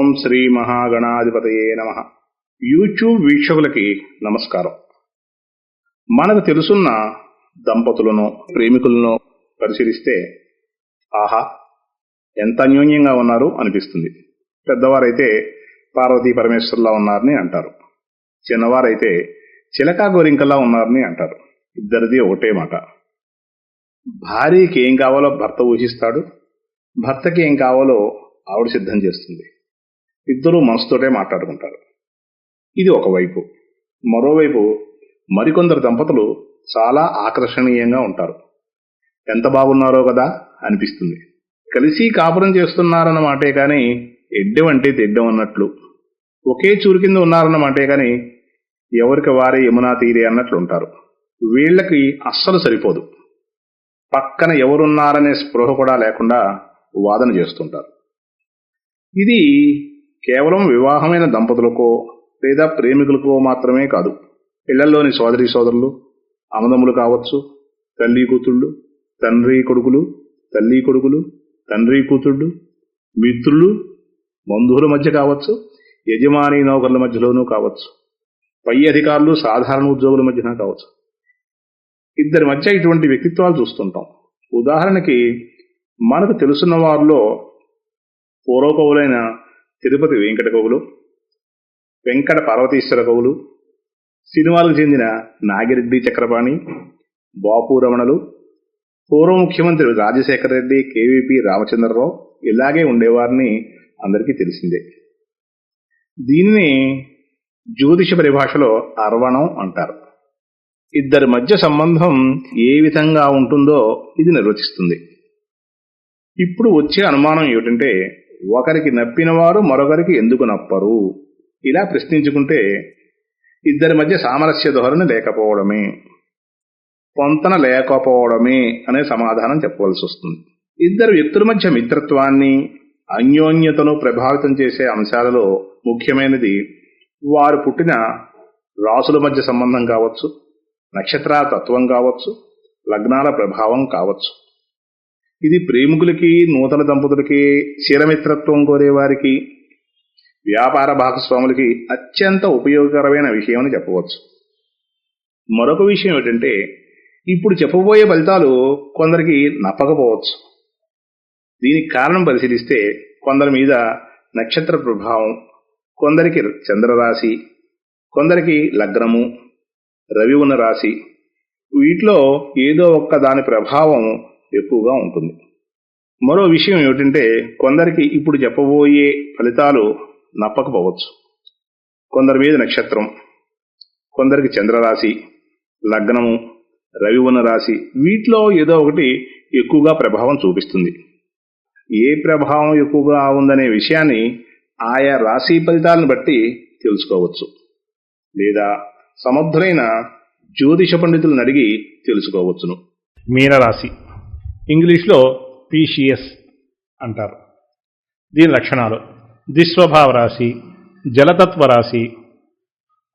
ఓం శ్రీ మహాగణాధిపతయే నమ. యూట్యూబ్ వీక్షకులకి నమస్కారం. మనకు తెలుసున్న దంపతులను ప్రేమికులను పరిశీలిస్తే ఆహా ఎంత అన్యోన్యంగా ఉన్నారు అనిపిస్తుంది. పెద్దవారైతే పార్వతీ పరమేశ్వర్లా ఉన్నారని అంటారు. చిన్నవారైతే చిలకా గోరింకలా ఉన్నారని అంటారు. ఇద్దరిది ఒకటే మాట. భార్యకి ఏం కావాలో భర్త ఊహిస్తాడు భర్తకి ఏం కావాలో ఆవిడ సిద్ధం చేస్తుంది. ఇద్దరూ మనసుతోటే మాట్లాడుకుంటారు. ఇది ఒకవైపు మరోవైపు మరికొందరు దంపతులు చాలా ఆకర్షణీయంగా ఉంటారు. ఎంత బాగున్నారో కదా అనిపిస్తుంది. కలిసి కాపురం చేస్తున్నారన్నమాటే కానీ ఎడ్డం అంటే తెడ్డం అన్నట్లు. ఒకే చూరు కింద ఉన్నారన్నమాటే కానీ ఎవరికి వారే యమునా తీరే అన్నట్లు ఉంటారు. వీళ్ళకి అస్సలు సరిపోదు. పక్కన ఎవరున్నారనే స్పృహ కూడా లేకుండా వాదన చేస్తుంటారు. ఇది కేవలం వివాహమైన దంపతులకో లేదా ప్రేమికులకో మాత్రమే కాదు. ఇళ్ళలోని సోదరి సోదరులు అమదములు కావచ్చు తల్లి కూతుళ్ళు తండ్రి కొడుకులు తల్లి కొడుకులు తండ్రి కూతుళ్ళు మిత్రులు బంధువుల మధ్య కావచ్చు యజమాని నౌకర్ల మధ్యలోనూ కావచ్చు పై అధికారులు సాధారణ ఉద్యోగుల మధ్యన కావచ్చు. ఇద్దరి మధ్య ఇటువంటి వ్యక్తిత్వాలు చూస్తుంటాం. ఉదాహరణకి మనకు తెలుసున్న వారిలో పూర్వకవులైన తిరుపతి వెంకట కవులు వెంకట పార్వతీశ్వర కవులు సినిమాలకు చెందిన నాగిరెడ్డి చక్రపాణి బాపు రమణలు పూర్వ ముఖ్యమంత్రి రాజశేఖర రెడ్డి కేవీపీ రామచంద్రరావు ఇలాగే ఉండేవారిని అందరికీ తెలిసిందే. దీనిని జ్యోతిష పరిభాషలో అర్వణం అంటారు. ఇద్దరి మధ్య సంబంధం ఏ విధంగా ఉంటుందో ఇది నిర్వచిస్తుంది. ఇప్పుడు వచ్చే అనుమానం ఏమిటంటే ఒకరికి నప్పినవారు మరొకరికి ఎందుకు నప్పరు? ఇలా ప్రశ్నించుకుంటే ఇద్దరి మధ్య సామరస్య ధోరణి లేకపోవడమే. పొంతన లేకపోవడమే అనే సమాధానం చెప్పవలసి వస్తుంది. ఇద్దరు వ్యక్తుల మధ్య మిత్రత్వాన్ని అన్యోన్యతను ప్రభావితం చేసే అంశాలలో ముఖ్యమైనది వారు పుట్టిన రాసుల మధ్య సంబంధం కావచ్చు నక్షత్రాల తత్వం కావచ్చు లగ్నాల ప్రభావం కావచ్చు. ఇది ప్రేమికులకి నూతన దంపతులకి చిరమిత్రత్వం కోరే వారికి వ్యాపార భాగస్వాములకి అత్యంత ఉపయోగకరమైన విషయం అని చెప్పవచ్చు. మరొక విషయం ఏంటంటే ఇప్పుడు చెప్పబోయే ఫలితాలు కొందరికి నప్పకపోవచ్చు. దీనికి కారణం పరిశీలిస్తే కొందరి మీద నక్షత్ర ప్రభావం కొందరికి చంద్రరాశి కొందరికి లగ్నము రవి ఉన్న రాశి వీటిలో ఏదో ఒక్క దాని ప్రభావం ఎక్కువగా ఉంటుంది. మరో విషయం ఏమిటంటే కొందరికి ఇప్పుడు చెప్పబోయే ఫలితాలు నప్పకపోవచ్చు. కొందరి మీద నక్షత్రం కొందరికి చంద్రరాశి లగ్నము రవి ఉన్న రాశి వీటిలో ఏదో ఒకటి ఎక్కువగా ప్రభావం చూపిస్తుంది. ఏ ప్రభావం ఎక్కువగా ఉందనే విషయాన్ని ఆయా రాశి ఫలితాలను బట్టి తెలుసుకోవచ్చు. లేదా సమర్థులైన జ్యోతిష పండితులను అడిగి తెలుసుకోవచ్చును. మీనరాశి. ఇంగ్లీష్లో పీషియస్ అంటారు. దీని లక్షణాలు దిస్వభావ రాశి జలతత్వ రాశి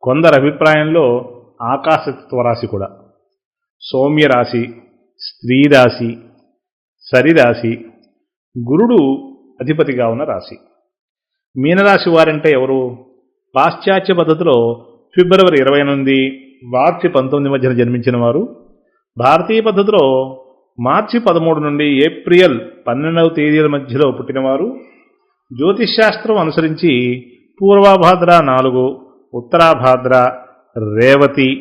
కొందరి అభిప్రాయంలో ఆకాశతత్వ రాశి కూడా. సౌమ్యరాశి స్త్రీ రాశి సరిరాశి గురుడు అధిపతిగా ఉన్న రాశి. మీనరాశి వారంటే ఎవరు? పాశ్చాత్య పద్ధతిలో ఫిబ్రవరి ఇరవై ఎనిమిది మార్చి పంతొమ్మిది మధ్యన జన్మించిన వారు. భారతీయ పద్ధతిలో మార్చి పదమూడు నుండి ఏప్రిల్ పన్నెండవ తేదీల మధ్యలో పుట్టినవారు. జ్యోతిష్శాస్త్రం అనుసరించి పూర్వాభాద్ర నాలుగు ఉత్తరాభాద్ర రేవతి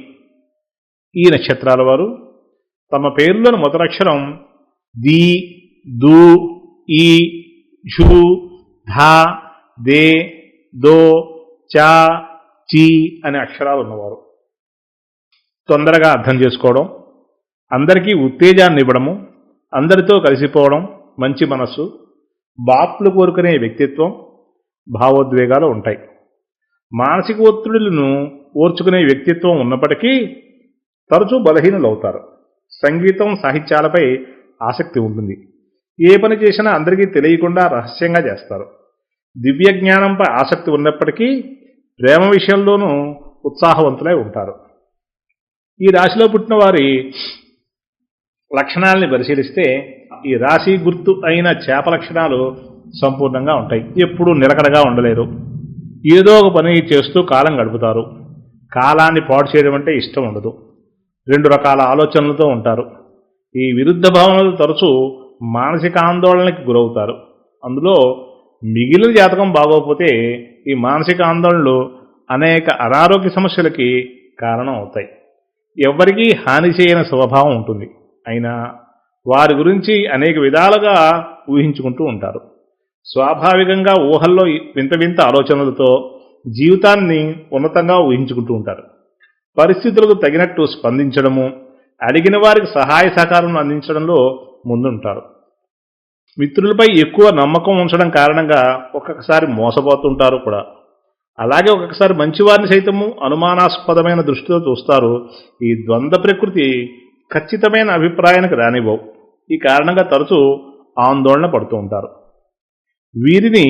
ఈ నక్షత్రాల వారు. తమ పేర్లను మొదలక్షరం ది దు ఈ ఝు ధా దే దో చా చీ అనే అక్షరాలు ఉన్నవారు. తొందరగా అర్థం చేసుకోవడం. అందరికీ ఉత్తేజాన్ని ఇవ్వడము అందరితో కలిసిపోవడం మంచి మనస్సు బాప్లు కోరుకునే వ్యక్తిత్వం భావోద్వేగాలు ఉంటాయి. మానసిక ఒత్తిడులను ఓర్చుకునే వ్యక్తిత్వం ఉన్నప్పటికీ తరచూ బలహీనులవుతారు. సంగీతం సాహిత్యాలపై ఆసక్తి ఉంటుంది. ఏ పని చేసినా అందరికీ తెలియకుండా రహస్యంగా చేస్తారు. దివ్య జ్ఞానంపై ఆసక్తి ఉన్నప్పటికీ ప్రేమ విషయంలోనూ ఉత్సాహవంతులై ఉంటారు. ఈ రాశిలో పుట్టిన వారి లక్షణాలని పరిశీలిస్తే ఈ రాశి గుర్తు అయిన చేప లక్షణాలు సంపూర్ణంగా ఉంటాయి. ఎప్పుడూ నిలకడగా ఉండలేరు. ఏదో ఒక పని చేస్తూ కాలం గడుపుతారు. కాలాన్ని పాడు చేయడం అంటే ఇష్టం ఉండదు. రెండు రకాల ఆలోచనలతో ఉంటారు. ఈ విరుద్ధ భావనలు తరచూ మానసిక ఆందోళనకి గురవుతారు. అందులో మిగిలిన జాతకం బాగోకపోతే ఈ మానసిక ఆందోళనలు అనేక అనారోగ్య సమస్యలకి కారణం అవుతాయి. ఎవ్వరికీ హాని చేయని స్వభావం ఉంటుంది. అయినా వారి గురించి అనేక విధాలుగా ఊహించుకుంటూ ఉంటారు. స్వాభావికంగా ఊహల్లో వింత వింత ఆలోచనలతో జీవితాన్ని ఉన్నతంగా ఊహించుకుంటూ ఉంటారు. పరిస్థితులకు తగినట్టు స్పందించడము అడిగిన వారికి సహాయ సహకారం అందించడంలో ముందుంటారు. మిత్రులపై ఎక్కువ నమ్మకం ఉంచడం కారణంగా ఒక్కొక్కసారి మోసపోతుంటారు కూడా. అలాగే ఒక్కొక్కసారి మంచివారిని సైతము అనుమానాస్పదమైన దృష్టితో చూస్తారు. ఈ ద్వంద్వ ప్రకృతి ఖచ్చితమైన అభిప్రాయానికి రానివ్వవు. ఈ కారణంగా తరచూ ఆందోళన పడుతూ ఉంటారు. వీరిని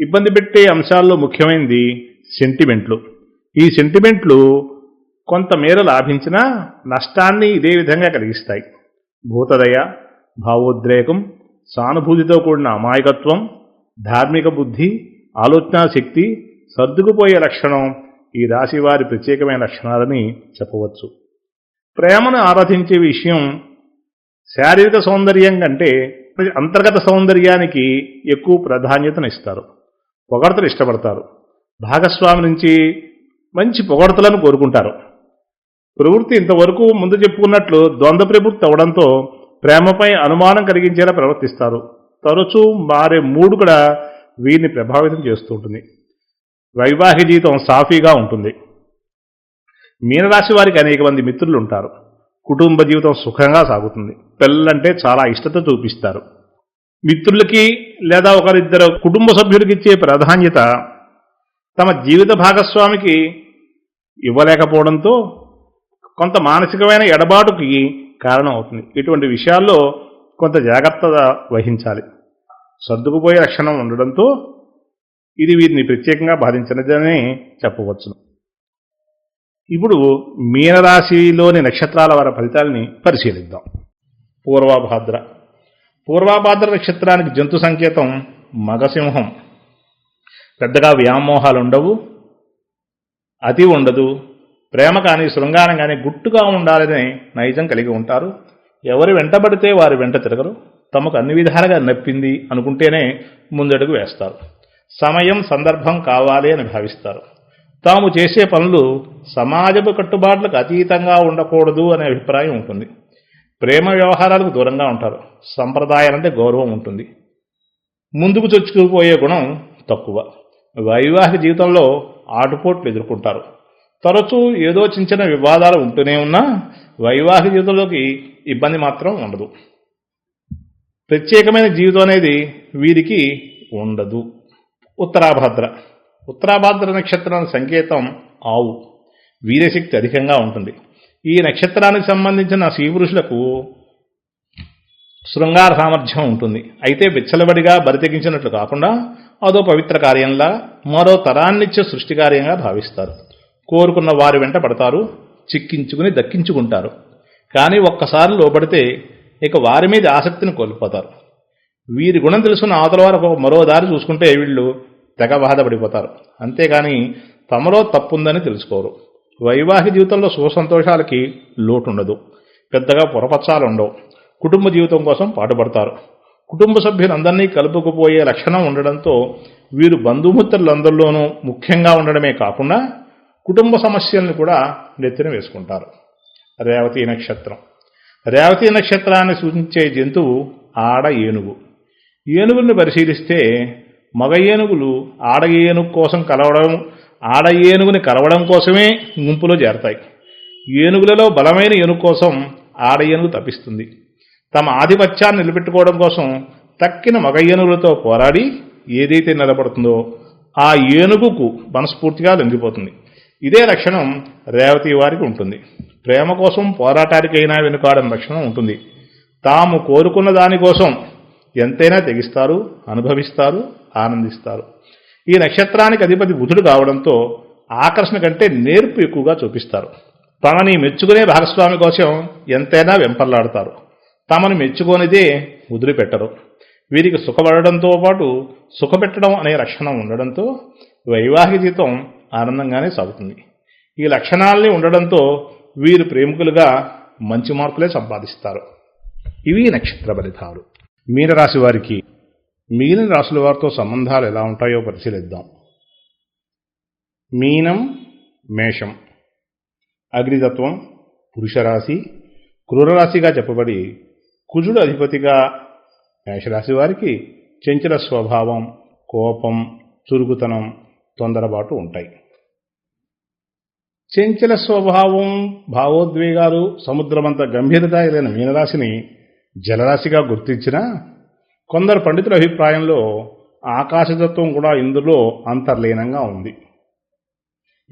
ఇబ్బంది పెట్టే అంశాల్లో ముఖ్యమైనది సెంటిమెంట్లు. ఈ సెంటిమెంట్లు కొంతమేర లాభించినా నష్టాన్ని ఇదే విధంగా కలిగిస్తాయి. భూతదయ భావోద్రేకం సానుభూతితో కూడిన అమాయకత్వం ధార్మిక బుద్ధి ఆలోచనా శక్తి సర్దుకుపోయే లక్షణం ఈ రాశి వారి ప్రత్యేకమైన లక్షణాలని చెప్పవచ్చు. ప్రేమను ఆరాధించే విషయం శారీరక సౌందర్యం కంటే అంతర్గత సౌందర్యానికి ఎక్కువ ప్రాధాన్యతను ఇస్తారు పొగడతలు ఇష్టపడతారు. భాగస్వామి నుంచి మంచి పొగడతలను కోరుకుంటారు. ప్రవృత్తి ఇంతవరకు ముందు చెప్పుకున్నట్లు ద్వంద్వ ప్రవృత్తి అవడంతో ప్రేమపై అనుమానం కలిగించేలా ప్రవర్తిస్తారు. తరచూ మారే మూడు కూడా వీరిని ప్రభావితం చేస్తూ ఉంటుంది. వైవాహిక జీవితం సాఫీగా ఉంటుంది. మీనరాశి వారికి అనేక మంది మిత్రులు ఉంటారు కుటుంబ జీవితం సుఖంగా సాగుతుంది. పిల్లలంటే చాలా ఇష్టత చూపిస్తారు. మిత్రులకి లేదా ఒకరిద్దరు కుటుంబ సభ్యులకి ఇచ్చే ప్రాధాన్యత తమ జీవిత భాగస్వామికి ఇవ్వలేకపోవడంతో కొంత మానసికమైన ఎడబాటుకి కారణం అవుతుంది ఇటువంటి విషయాల్లో కొంత జాగ్రత్త వహించాలి. సర్దుకుపోయే లక్షణం ఉండడంతో ఇది వీరిని ప్రత్యేకంగా బాధించినదని చెప్పవచ్చు ఇప్పుడు మీనరాశిలోని నక్షత్రాల వారి ఫలితాలని పరిశీలిద్దాం. పూర్వభాద్ర. పూర్వభాద్ర నక్షత్రానికి జంతు సంకేతం మగసింహం. పెద్దగా వ్యామోహాలు ఉండవు అతి ఉండదు ప్రేమ కానీ శృంగారం కానీ గుట్టుగా ఉండాలనే నైజం కలిగి ఉంటారు. ఎవరు వెంటబడితే వారు వెంట తిరగరు. తమకు అన్ని విధాలుగా నప్పింది అనుకుంటేనే ముందడుగు వేస్తారు. సమయం సందర్భం కావాలి అని భావిస్తారు. తాము చేసే పనులు సమాజపు కట్టుబాట్లకు అతీతంగా ఉండకూడదు అనే అభిప్రాయం ఉంటుంది. ప్రేమ వ్యవహారాలకు దూరంగా ఉంటారు. సంప్రదాయాలంటే గౌరవం ఉంటుంది. ముందుకు చొచ్చుకుపోయే గుణం తక్కువ. వైవాహిక జీవితంలో ఆటుపోట్లు ఎదుర్కొంటారు. తరచూ ఏదో చిన్న చిన్న వివాదాలు ఉంటూనే ఉన్నా వైవాహిక జీవితంలోకి ఇబ్బంది మాత్రం ఉండదు. ప్రత్యేకమైన జీవితం అనేది వీరికి ఉండదు. ఉత్తరాభద్ర. ఉత్తరాభాద్ర నక్షత్రం సంకేతం ఆవు. వీరశక్తి అధికంగా ఉంటుంది. ఈ నక్షత్రానికి సంబంధించిన శ్రీపురుషులకు శృంగార సామర్థ్యం ఉంటుంది. అయితే విచ్చలబడిగా బరితెగించినట్లు కాకుండా అదో పవిత్ర కార్యంలా మరో తరాన్నిచ్చే సృష్టి కార్యంగా భావిస్తారు. కోరుకున్న వారి వెంట పడతారు చిక్కించుకుని దక్కించుకుంటారు. కానీ ఒక్కసారి లోపడితే ఇక వారి మీద ఆసక్తిని కోల్పోతారు. వీరి గుణం తెలుసుకున్న అవతల వారు ఒక మరో దారి చూసుకుంటే వీళ్ళు తెగ బాధపడిపోతారు అంతేగాని తమలో తప్పుందని తెలుసుకోరు. వైవాహిక జీవితంలో సుఖ సంతోషాలకి లోటుండదు. పెద్దగా పొరపచ్చాలు ఉండవు కుటుంబ జీవితం కోసం పాటుపడతారు. కుటుంబ సభ్యులందరినీ కలుపుకుపోయే లక్షణం ఉండడంతో వీరు బంధుమిత్రులందరిలోనూ ముఖ్యంగా ఉండడమే కాకుండా కుటుంబ సమస్యలను కూడా నెత్తిన వేసుకుంటారు రేవతి నక్షత్రం. రేవతి నక్షత్రాన్ని సూచించే జంతువు ఆడ ఏనుగు. ఏనుగుల్ని పరిశీలిస్తే మగ ఏనుగులు ఆడ ఏనుగు కోసం కలవడం ఆడ ఏనుగుని కలవడం కోసమే గుంపులో చేరతాయి. ఏనుగులలో బలమైన ఏనుగు కోసం ఆడ ఏనుగు తప్పిస్తుంది. తమ ఆధిపత్యాన్ని నిలబెట్టుకోవడం కోసం తక్కిన మగ ఏనుగులతో పోరాడి ఏదైతే నిలబడుతుందో ఆ ఏనుగుకు మనస్ఫూర్తిగా లొంగిపోతుంది. ఇదే లక్షణం రేవతి వారికి ఉంటుంది. ప్రేమ కోసం పోరాటానికైనా వెనుకాడని లక్షణం ఉంటుంది. తాము కోరుకున్న దానికోసం ఎంతైనా తెగిస్తారు అనుభవిస్తారు ఆనందిస్తారు. ఈ నక్షత్రానికి అధిపతి బుధుడు కావడంతో ఆకర్షణ కంటే నేర్పు ఎక్కువగా చూపిస్తారు. తమని మెచ్చుకునే భాగస్వామి కోసం ఎంతైనా వెంపర్లాడతారు. తమను మెచ్చుకోనిదే వదిలిపెట్టరు వీరికి సుఖపడడంతో పాటు సుఖపెట్టడం అనే లక్షణం ఉండడంతో వైవాహిక జీవితం ఆనందంగానే సాగుతుంది. ఈ లక్షణాల్ని ఉండడంతో వీరు ప్రేమికులుగా మంచి మార్కులే సంపాదిస్తారు. ఇవి నక్షత్ర ఫలితాలు మీనరాశి వారికి మిగిలిన రాశుల వారితో సంబంధాలు ఎలా ఉంటాయో పరిశీలిద్దాం. మీనం మేషం. అగ్నితత్వం పురుషరాశి. క్రూరరాశిగా చెప్పబడి కుజుడు అధిపతిగా మేషరాశి వారికి చెంచల స్వభావం కోపం చురుకుతనం తొందరపాటు ఉంటాయి. చెంచల స్వభావం భావోద్వేగాలు సముద్రమంత గంభీరత ఎదిగిన మీనరాశిని జలరాశిగా గుర్తించినా కొందరు పండితుల అభిప్రాయంలో ఆకాశతత్వం కూడా ఇందులో అంతర్లీనంగా ఉంది.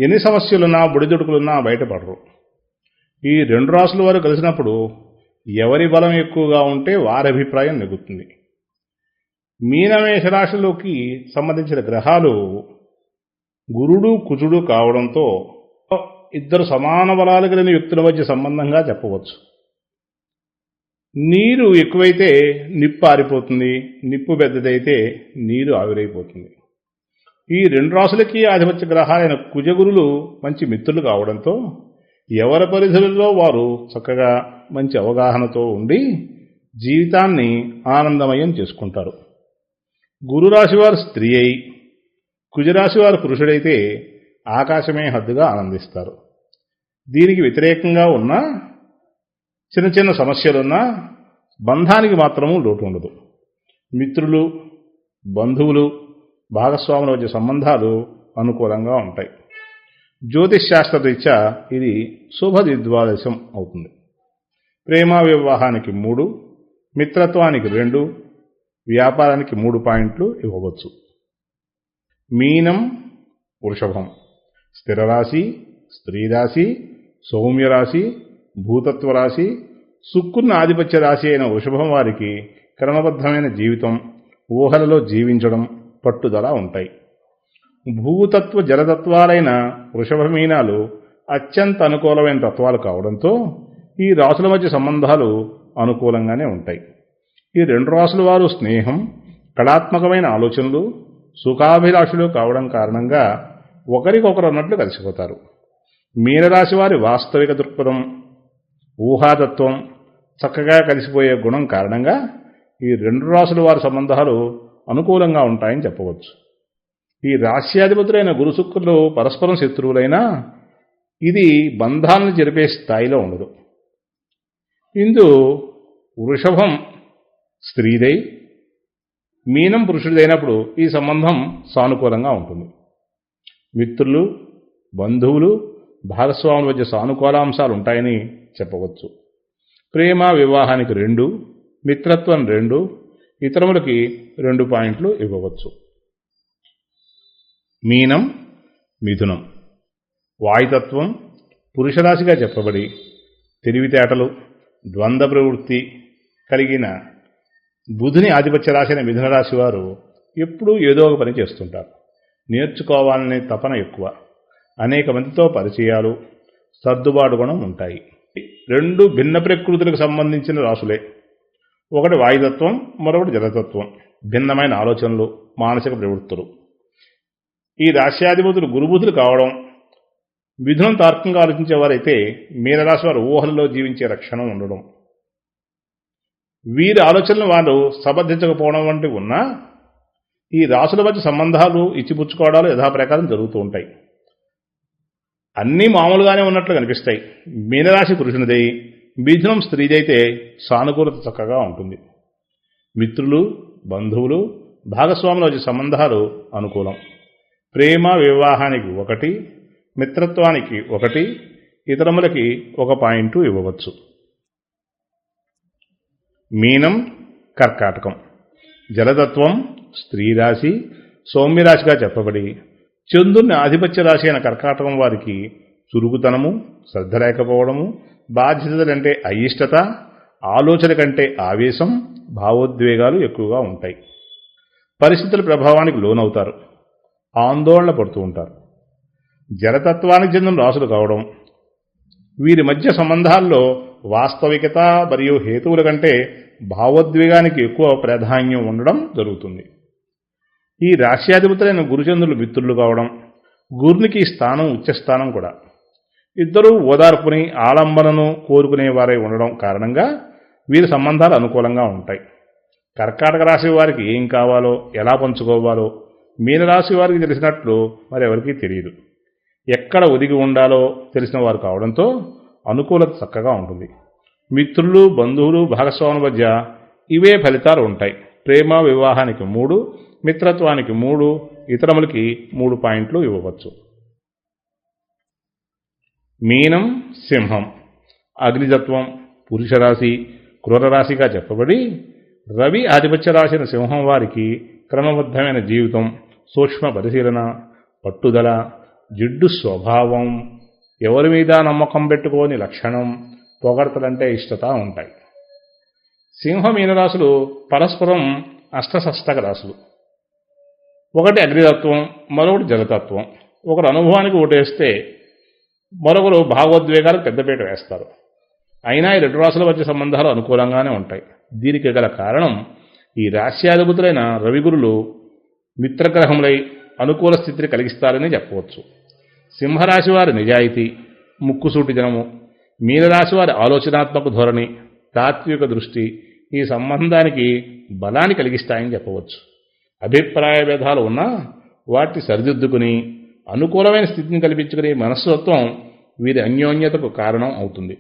ఎన్ని సమస్యలున్నా బుడిదుడుకులున్నా బయటపడరు. ఈ రెండు రాసుల వారు కలిసినప్పుడు ఎవరి బలం ఎక్కువగా ఉంటే వారి అభిప్రాయం నెగ్గుతుంది. మీనమేష రాశిలోకి సంబంధించిన గ్రహాలు గురుడు కుజుడు కావడంతో ఇద్దరు సమాన బలాలు కలిగిన వ్యక్తుల మధ్య సంబంధంగా చెప్పవచ్చు. నీరు ఎక్కువైతే నిప్పు ఆరిపోతుంది నిప్పు పెద్దదైతే నీరు ఆవిరైపోతుంది. ఈ రెండు రాసులకి ఆధిపత్య గ్రహాలైన కుజగురులు మంచి మిత్రులు కావడంతో ఎవరి పరిధులలో వారు చక్కగా మంచి అవగాహనతో ఉండి జీవితాన్ని ఆనందమయం చేసుకుంటారు. గురురాశివారు స్త్రీ అయి కుజరాశివారు పురుషుడైతే ఆకాశమే హద్దుగా ఆనందిస్తారు. దీనికి వ్యతిరేకంగా ఉన్న చిన్న చిన్న సమస్యలున్నా బంధానికి మాత్రము లోటు ఉండదు. మిత్రులు బంధువులు భాగస్వాముల మధ్య సంబంధాలు అనుకూలంగా ఉంటాయి. జ్యోతిష్ శాస్త్ర రీత్యా ఇది శుభ ద్విద్వాదశం అవుతుంది. ప్రేమ వివాహానికి మూడు మిత్రత్వానికి రెండు వ్యాపారానికి మూడు పాయింట్లు ఇవ్వవచ్చు. మీనం వృషభం. స్థిరరాశి స్త్రీరాశి సౌమ్యరాశి భూతత్వ రాశి శుక్రుని ఆధిపత్య రాశి అయిన వృషభం వారికి క్రమబద్ధమైన జీవితం ఊహలలో జీవించడం పట్టుదల ఉంటాయి. భూతత్వ జలతత్వాలైన వృషభ మీనాలు అత్యంత అనుకూలమైన తత్వాలు కావడంతో ఈ రాసుల మధ్య సంబంధాలు అనుకూలంగానే ఉంటాయి. ఈ రెండు రాసుల వారు స్నేహం కళాత్మకమైన ఆలోచనలు సుఖాభిలాషులు కావడం కారణంగా ఒకరికొకరు అన్నట్లు కలిసిపోతారు. మీనరాశి వారి వాస్తవిక దృక్పథం ఊహాతత్వం చక్కగా కలిసిపోయే గుణం కారణంగా ఈ రెండు రాసుల వారి సంబంధాలు అనుకూలంగా ఉంటాయని చెప్పవచ్చు. ఈ రాశ్యాధిపతులైన గురుశుక్రులు పరస్పరం శత్రువులైనా ఇది బంధాలను జరిపే స్థాయిలో ఉండదు. ఇందు వృషభం స్త్రీదై మీనం పురుషుడిదైనప్పుడు ఈ సంబంధం సానుకూలంగా ఉంటుంది. మిత్రులు బంధువులు భాగస్వాముల మధ్య సానుకూలాంశాలు ఉంటాయని చెప్పవచ్చు. ప్రేమ వివాహానికి రెండు మిత్రత్వం రెండు ఇతరములకి రెండు పాయింట్లు ఇవ్వవచ్చు. మీనం మిథునం. వాయుతత్వం పురుషరాశిగా చెప్పబడి తెలివితేటలు ద్వంద్వ ప్రవృత్తి కలిగిన బుధుని ఆధిపత్య రాశి అయిన మిథున రాశి వారు ఎప్పుడూ ఏదో ఒక పని చేస్తుంటారు. నేర్చుకోవాలనే తపన ఎక్కువ. అనేక మందితో పరిచయాలు సర్దుబాటు గుణం ఉంటాయి. రెండు భిన్న ప్రకృతులకు సంబంధించిన రాసులే. ఒకటి వాయుతత్వం మరొకటి జలతత్వం. భిన్నమైన ఆలోచనలు మానసిక ప్రవృత్తులు. ఈ రాశ్యాధిపతులు గురుబుధులు కావడం విధులను తార్కంగా ఆలోచించేవారైతే మీనరాశి వారు ఊహల్లో జీవించే రక్షణ ఉండడం. వీరి ఆలోచనలు వారు సమర్థించకపోవడం వంటివి ఉన్నా ఈ రాసుల మధ్య సంబంధాలు ఇచ్చిపుచ్చుకోవడాలు యథాప్రకారం జరుగుతూ ఉంటాయి. అన్నీ మామూలుగానే ఉన్నట్లు కనిపిస్తాయి. మీనరాశి పురుషునిదై మిథునం స్త్రీదైతే సానుకూలత చక్కగా ఉంటుంది. మిత్రులు బంధువులు భాగస్వాముల మధ్య సంబంధాలు అనుకూలం. ప్రేమ వివాహానికి ఒకటి మిత్రత్వానికి ఒకటి ఇతరములకి ఒక పాయింట్ ఇవ్వవచ్చు. మీనం కర్కాటకం. జలతత్వం స్త్రీ రాశి సౌమ్యరాశిగా చెప్పబడి చంద్రుని ఆధిపత్య రాశి అయిన కర్కాటకం వారికి చురుకుతనము శ్రద్ధ లేకపోవడము బాధ్యతలంటే అయిష్టత ఆలోచన కంటే ఆవేశం భావోద్వేగాలు ఎక్కువగా ఉంటాయి. పరిస్థితుల ప్రభావానికి లోనవుతారు. ఆందోళన పడుతూ ఉంటారు. జలతత్వానికి చెందిన రాసులు కావడం వీరి మధ్య సంబంధాల్లో వాస్తవికత మరియు హేతువుల కంటే భావోద్వేగానికి ఎక్కువ ప్రాధాన్యం ఉండడం జరుగుతుంది. ఈ రాశ్యాధిపతులైన గురుచంద్రులు మిత్రులు కావడం గురునికి ఈ స్థానం ఉచ్చస్థానం కూడా. ఇద్దరూ ఓదార్పుని ఆలంబనను కోరుకునేవారై ఉండడం కారణంగా వీరి సంబంధాలు అనుకూలంగా ఉంటాయి. కర్కాటక రాశి వారికి ఏం కావాలో ఎలా పంచుకోవాలో మీనరాశి వారికి తెలిసినట్లు మరెవరికీ తెలియదు. ఎక్కడ ఒదిగి ఉండాలో తెలిసిన వారు కావడంతో అనుకూలత చక్కగా ఉంటుంది. మిత్రులు బంధువులు భాగస్వాముల మధ్య ఇవే ఫలితాలు ఉంటాయి. ప్రేమ వివాహానికి మూడు మిత్రత్వానికి మూడు ఇతరములకి మూడు పాయింట్లు ఇవ్వవచ్చు. మీనం సింహం. అగ్నితత్వం పురుషరాశి క్రూరరాశిగా చెప్పబడి రవి ఆధిపత్య రాశిన సింహం వారికి క్రమబద్ధమైన జీవితం సూక్ష్మ పరిశీలన పట్టుదల జిడ్డు స్వభావం ఎవరి మీద నమ్మకం పెట్టుకోని లక్షణం పొగడతలంటే ఇష్టత ఉంటాయి. సింహ మీనరాశులు పరస్పరం అష్టసష్టక రాశులు. ఒకటి అగ్నితత్వం మరొకటి జలతత్వం ఒకరు అనుభవానికి ఓటేస్తే మరొకరు భావోద్వేగాలకు పెద్దపీట వేస్తారు. అయినా ఈ రెండు రాసుల మధ్య సంబంధాలు అనుకూలంగానే ఉంటాయి. దీనికి గల కారణం ఈ రాశ్యాధిపతులైన రవిగురులు మిత్రగ్రహములై అనుకూల స్థితిని కలిగిస్తారని చెప్పవచ్చు. సింహరాశి వారి నిజాయితీ ముక్కుసూటి జనము మీనరాశి వారి ఆలోచనాత్మక ధోరణి తాత్విక దృష్టి ఈ సంబంధానికి బలాన్ని కలిగిస్తాయని చెప్పవచ్చు. అభిప్రాయ భేదాలు ఉన్నా వాటిని సరిదిద్దుకుని అనుకూలమైన స్థితిని కల్పించుకునే మనస్తత్వం వీరి అన్యోన్యతకు కారణం అవుతుంది.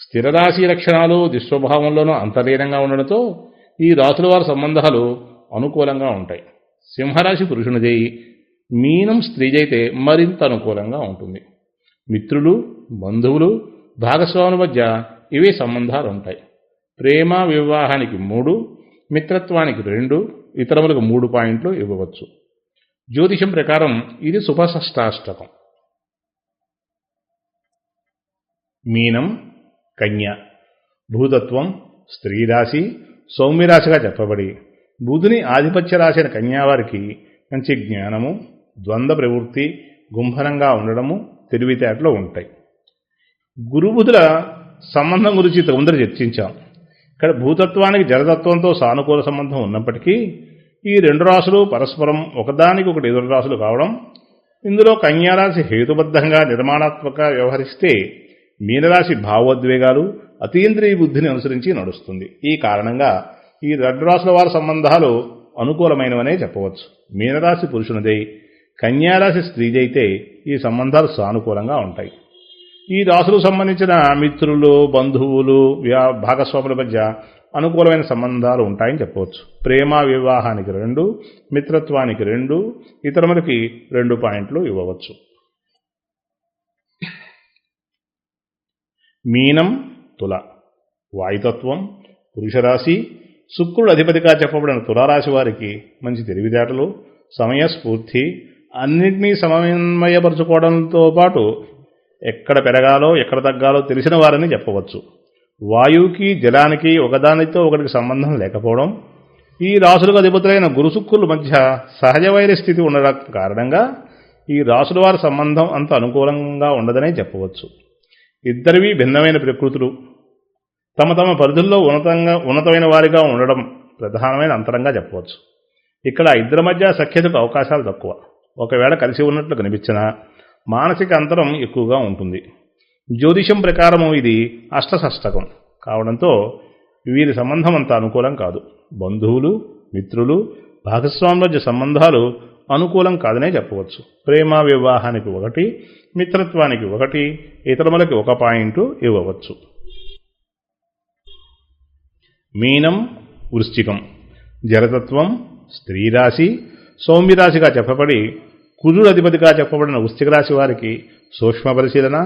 స్థిరరాశి లక్షణాలు దుస్వభావంలోనూ అంతర్లీనంగా ఉండడంతో ఈ రాసుల వారి సంబంధాలు అనుకూలంగా ఉంటాయి. సింహరాశి పురుషునిదై మీనం స్త్రీజైతే మరింత అనుకూలంగా ఉంటుంది. మిత్రులు బంధువులు భాగస్వాముల మధ్య ఇవే సంబంధాలు ఉంటాయి ప్రేమ వివాహానికి మూడు మిత్రత్వానికి రెండు ఇతరములకు మూడు పాయింట్లు ఇవ్వవచ్చు. జ్యోతిషం ప్రకారం ఇది శుభషష్టాష్టకం. మీనం కన్య. భూతత్వం స్త్రీరాశి సౌమ్యరాశిగా చెప్పబడి బుధుని ఆధిపత్య రాశిన కన్యావారికి మంచి జ్ఞానము ద్వంద్వ ప్రవృత్తి గుంభనంగా ఉండడము తెలివితేటలో ఉంటాయి. గురుబుధుల సంబంధం గురించి తొందర చర్చించాం. ఇక్కడ భూతత్వానికి జలతత్వంతో సానుకూల సంబంధం ఉన్నప్పటికీ ఈ రెండు రాశులు పరస్పరం ఒకదానికి ఒకటి ఎదురు రాశులు కావడం ఇందులో కన్యారాశి హేతుబద్ధంగా నిర్మాణాత్మక వ్యవహరిస్తే మీనరాశి భావోద్వేగాలు అతీంద్రియ బుద్ధిని అనుసరించి నడుస్తుంది. ఈ కారణంగా ఈ రెండు రాశుల వారి సంబంధాలు అనుకూలమైనవనే చెప్పవచ్చు. మీనరాశి పురుషునిదై కన్యారాశి స్త్రీదైతే ఈ సంబంధాలు సానుకూలంగా ఉంటాయి. ఈ రాశులకు సంబంధించిన మిత్రులు బంధువులు వ్యా- భాగస్వాముల మధ్య అనుకూలమైన సంబంధాలు ఉంటాయని చెప్పవచ్చు. ప్రేమ వివాహానికి రెండు మిత్రత్వానికి రెండు ఇతరములకి రెండు పాయింట్లు ఇవ్వవచ్చు. మీనం తుల. వాయుతత్వం పురుషరాశి శుక్రుడు అధిపతిగా చెప్పబడిన తులారాశి వారికి మంచి తెలివితేటలు సమయస్ఫూర్తి అన్నింటినీ సమన్వయపరచుకోవడంతో పాటు ఎక్కడ పెరగాలో ఎక్కడ తగ్గాలో తెలిసిన వారని చెప్పవచ్చు. వాయువుకి జలానికి ఒకదానితో ఒకటికి సంబంధం లేకపోవడం ఈ రాసులకు అధిపతులైన గురుసుక్కుల మధ్య సహజ వైర స్థితి ఉండడం కారణంగా ఈ రాసుల వారి సంబంధం అంత అనుకూలంగా ఉండదనే చెప్పవచ్చు. ఇద్దరివి భిన్నమైన ప్రకృతులు. తమ తమ పరిధుల్లో ఉన్నతంగా ఉన్నతమైన వారిగా ఉండడం ప్రధానమైన అంతరంగా చెప్పవచ్చు. ఇక్కడ ఇద్దరి మధ్య సఖ్యతకు అవకాశాలు తక్కువ. ఒకవేళ కలిసి ఉన్నట్లు కనిపించినా మానసిక అంతరం ఎక్కువగా ఉంటుంది. జ్యోతిషం ప్రకారము ఇది అష్టసష్టకం. కావడంతో వీరి సంబంధం అంత అనుకూలం కాదు. బంధువులు మిత్రులు భాగస్వాముల సంబంధాలు అనుకూలం కాదనే చెప్పవచ్చు. ప్రేమ వివాహానికి ఒకటి మిత్రత్వానికి ఒకటి ఇతరములకి ఒక పాయింట్ ఇవ్వవచ్చు. మీనం వృశ్చికం. జలతత్వం స్త్రీరాశి సౌమ్యరాశిగా చెప్పబడి కుజుడు అధిపతిగా చెప్పబడిన వృశ్చిక రాశి వారికి సూక్ష్మ పరిశీలన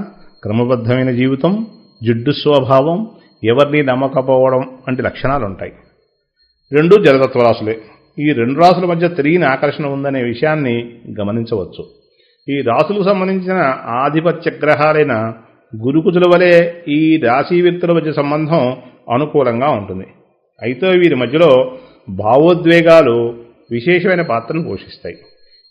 క్రమబద్ధమైన జీవితం జిడ్డు స్వభావం ఎవరిని నమ్మకపోవడం వంటి లక్షణాలు ఉంటాయి రెండు జలతత్వ రాశులే. ఈ రెండు రాసుల మధ్య తిరిగిన ఆకర్షణ ఉందనే విషయాన్ని గమనించవచ్చు. ఈ రాసులకు సంబంధించిన ఆధిపత్య గ్రహాలైన గురుకుజుల వలె ఈ రాశి వ్యక్తుల మధ్య సంబంధం అనుకూలంగా ఉంటుంది. అయితే వీరి మధ్యలో భావోద్వేగాలు విశేషమైన పాత్రను పోషిస్తాయి.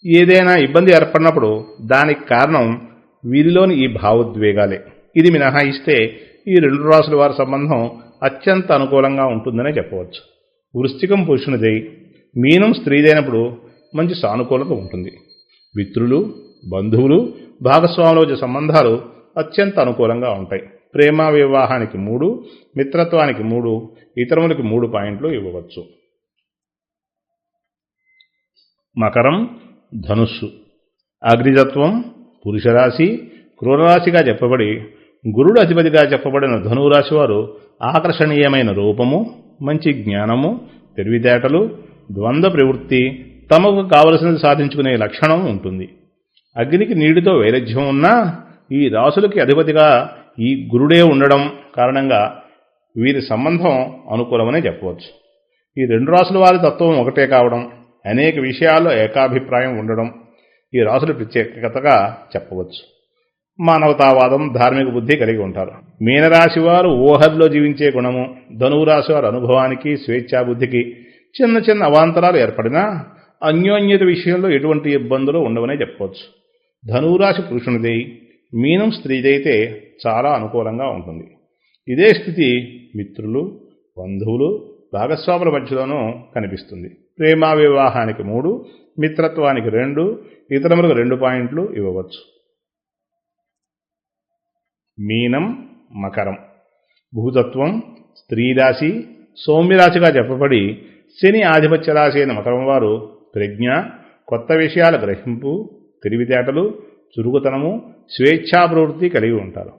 ఏదైనా ఇబ్బంది ఏర్పడినప్పుడు దానికి కారణం వీరిలోని ఈ భావోద్వేగాలే. ఇది మినహాయిస్తే ఈ రెండు రాసుల వారి సంబంధం అత్యంత అనుకూలంగా ఉంటుందనే చెప్పవచ్చు. వృశ్చికం పురుషునిదై మీనం స్త్రీదైనప్పుడు మంచి సానుకూలత ఉంటుంది. మిత్రులు బంధువులు భాగస్వాముల సంబంధాలు అత్యంత అనుకూలంగా ఉంటాయి. ప్రేమ వివాహానికి మూడు మిత్రత్వానికి మూడు ఇతరములకి మూడు పాయింట్లు ఇవ్వవచ్చు. మకరం ధనుస్సు. అగ్నితత్వం పురుషరాశి క్రూరరాశిగా చెప్పబడి గురుడు అధిపతిగా చెప్పబడిన ధనురాశి వారు ఆకర్షణీయమైన రూపము మంచి జ్ఞానము తెలివితేటలు ద్వంద్వ ప్రవృత్తి తమకు కావలసినది సాధించుకునే లక్షణం ఉంటుంది. అగ్నికి నీటితో వైరుధ్యం ఉన్నా ఈ రాసులకి అధిపతిగా ఈ గురుడే ఉండడం కారణంగా వీరి సంబంధం అనుకూలమనే చెప్పవచ్చు. ఈ రెండు రాసుల వారి తత్వం ఒకటే కావడం అనేక విషయాల్లో ఏకాభిప్రాయం ఉండడం ఈ రాసుల ప్రత్యేకతగా చెప్పవచ్చు. మానవతావాదం ధార్మిక బుద్ధి కలిగి ఉంటారు. మీనరాశి వారు ఊహల్లో జీవించే గుణము ధనువు రాశి వారి అనుభవానికి స్వేచ్ఛాబుద్ధికి చిన్న చిన్న అవాంతరాలు ఏర్పడినా అన్యోన్యత విషయంలో ఎటువంటి ఇబ్బందులు ఉండవనే చెప్పవచ్చు. ధనువురాశి పురుషునిదై మీనం స్త్రీదైతే చాలా అనుకూలంగా ఉంటుంది. ఇదే స్థితి మిత్రులు బంధువులు భాగస్వాముల మధ్యలోనూ కనిపిస్తుంది. ప్రేమ వివాహానికి మూడు మిత్రత్వానికి రెండు ఇతరములకు రెండు పాయింట్లు ఇవ్వవచ్చు. మీనం మకరం. భూతత్వం స్త్రీరాశి సౌమ్యరాశిగా చెప్పబడి శని ఆధిపత్య రాశి అయిన మకరం వారు ప్రజ్ఞ కొత్త విషయాల గ్రహింపు తెలివితేటలు చురుకుతనము స్వేచ్ఛా ప్రవృత్తి కలిగి ఉంటారు.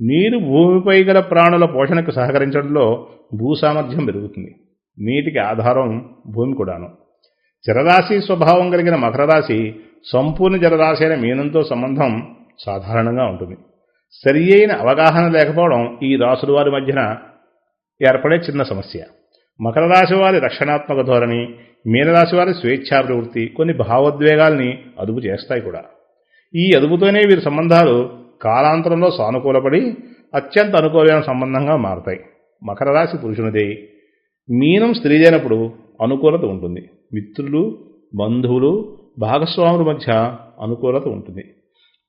నీరు భూమిపై గల ప్రాణుల పోషణకు సహకరించడంలో భూ సామర్థ్యం పెరుగుతుంది. నీటికి ఆధారం భూమి కూడాను. జలరాశి స్వభావం కలిగిన మకర రాశి సంపూర్ణ జలరాశి అయిన మీనంతో సంబంధం సాధారణంగా ఉంటుంది. సరి అయిన అవగాహన లేకపోవడం ఈ రాసుల వారి మధ్యన ఏర్పడే చిన్న సమస్య. మకర రాశి వారి రక్షణాత్మక ధోరణి మీనరాశి వారి స్వేచ్ఛా ప్రవృత్తి కొన్ని భావోద్వేగాల్ని అదుపు చేస్తాయి కూడా. ఈ అదుపుతోనే వీరి సంబంధాలు కాలాంతరంలో సానుకూలపడి అత్యంత అనుకూలమైన సంబంధంగా మారతాయి. మకర రాశి పురుషునిదే మీనం స్త్రీదైనప్పుడు అనుకూలత ఉంటుంది. మిత్రులు బంధువులు భాగస్వాముల మధ్య అనుకూలత ఉంటుంది.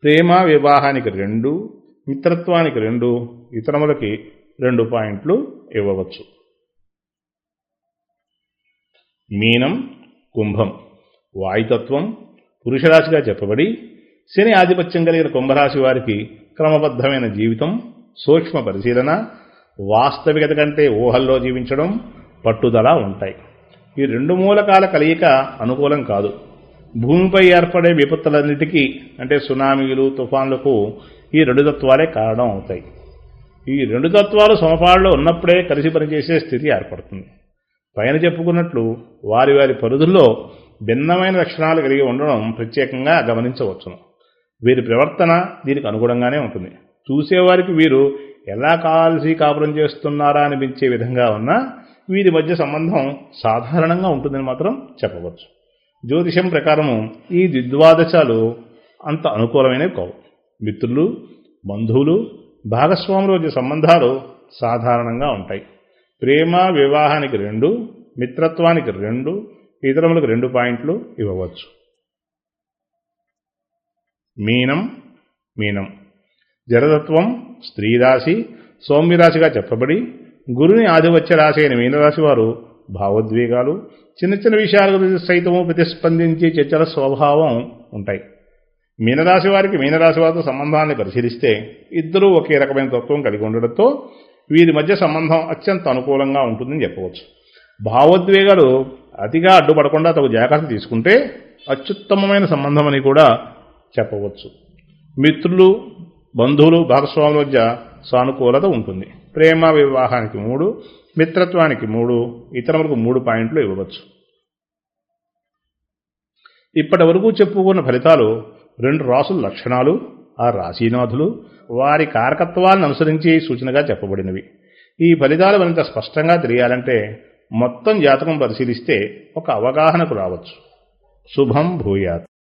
ప్రేమ వివాహానికి రెండు మిత్రత్వానికి రెండు ఇతరములకి రెండు పాయింట్లు ఇవ్వవచ్చు. మీనం కుంభం. వాయుతత్వం పురుషరాశిగా చెప్పబడి శని ఆధిపత్యం కలిగిన కుంభరాశి వారికి క్రమబద్ధమైన జీవితం సూక్ష్మ పరిశీలన వాస్తవికత కంటే ఊహల్లో జీవించడం పట్టుదల ఉంటాయి. ఈ రెండు మూలకాల కలయిక అనుకూలం కాదు. భూమిపై ఏర్పడే విపత్తులన్నిటికీ అంటే సునామీలు తుఫాన్లకు ఈ రెండు తత్వాలే కారణం అవుతాయి. ఈ రెండు తత్వాలు సమపాడులో ఉన్నప్పుడే కలిసి పనిచేసే స్థితి ఏర్పడుతుంది. పైన చెప్పుకున్నట్లు వారి వారి పరిధుల్లో భిన్నమైన లక్షణాలు కలిగి ఉండడం ప్రత్యేకంగా గమనించవచ్చును. వీరి ప్రవర్తన దీనికి అనుగుణంగానే ఉంటుంది. చూసేవారికి వీరు ఎలా కాల్సి కాపురం చేస్తున్నారా అనిపించే విధంగా ఉన్నా వీరి మధ్య సంబంధం సాధారణంగా ఉంటుందని మాత్రం చెప్పవచ్చు. జ్యోతిషం ప్రకారము ఈ ద్విద్వాదశాలు అంత అనుకూలమైనవి కావు. మిత్రులు బంధువులు భాగస్వాముల మధ్య సంబంధాలు సాధారణంగా ఉంటాయి. ప్రేమ వివాహానికి రెండు మిత్రత్వానికి రెండు ఇతరములకు రెండు పాయింట్లు ఇవ్వవచ్చు. మీనం మీనం. జరతత్వం స్త్రీరాశి సౌమ్యరాశిగా చెప్పబడి గురుని ఆధిపత్య రాశి అయిన మీనరాశి వారు భావోద్వేగాలు చిన్న చిన్న విషయాల గురించి సైతము ప్రతిస్పందించే చర్చల స్వభావం ఉంటాయి. మీనరాశి వారికి మీనరాశి వారితో సంబంధాన్ని పరిశీలిస్తే ఇద్దరూ ఒకే రకమైన తత్వం కలిగి ఉండడంతో వీరి మధ్య సంబంధం అత్యంత అనుకూలంగా ఉంటుందని చెప్పవచ్చు. భావోద్వేగాలు అతిగా అడ్డుపడకుండా తగు జాగ్రత్త తీసుకుంటే అత్యుత్తమమైన సంబంధం అని కూడా చెప్పవచ్చు. మిత్రులు బంధువులు భాగస్వాముల మధ్య సానుకూలత ఉంటుంది. ప్రేమ వివాహానికి మూడు మిత్రత్వానికి మూడు ఇతరులకు మూడు పాయింట్లు ఇవ్వవచ్చు. ఇప్పటి వరకు చెప్పుకున్న ఫలితాలు రెండు రాసుల లక్షణాలు ఆ రాశీనాథులు వారి కారకత్వాలను అనుసరించి సూచనగా చెప్పబడినవి. ఈ ఫలితాలు మరింత స్పష్టంగా తెలియాలంటే మొత్తం జాతకం పరిశీలిస్తే ఒక అవగాహనకు రావచ్చు. శుభం భూయాత్.